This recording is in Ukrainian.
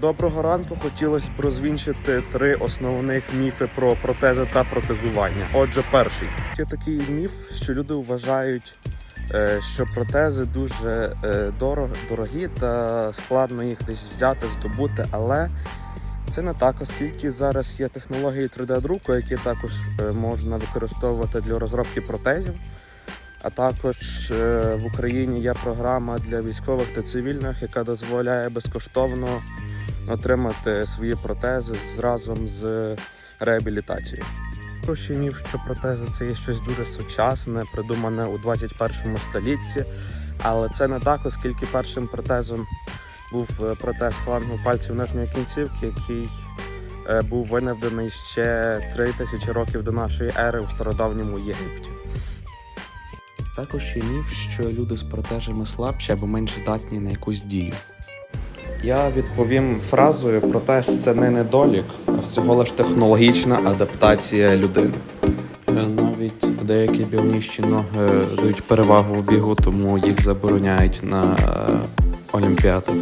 Доброго ранку. Хотілося б розвінчити три основних міфи про протези та протезування. Отже, перший є такий міф, що люди вважають, е, що протези дуже е, дорогі та складно їх десь взяти, здобути, але це не так, оскільки зараз є технології 3D-друку, які також е, можна використовувати для розробки протезів. А також в Україні є програма для військових та цивільних, яка дозволяє безкоштовно отримати свої протези разом з реабілітацією. Прощий міф, що протези це є щось дуже сучасне, придумане у 21 столітті, але це не так, оскільки першим протезом був е, протез флангу пальців нижньої кінцівки, який е, був винайдений ще 3000 років до нашої ери у стародавньому Єгипті. Також є міф, що люди з протежами слабші або менш здатні на якусь дію. Я відповім фразою: протест це не недолік, а всього лиш технологічна адаптація людини. Е, Навіть деякі біонічні ноги дають перевагу в бігу, тому їх забороняють на е, олімпіадах.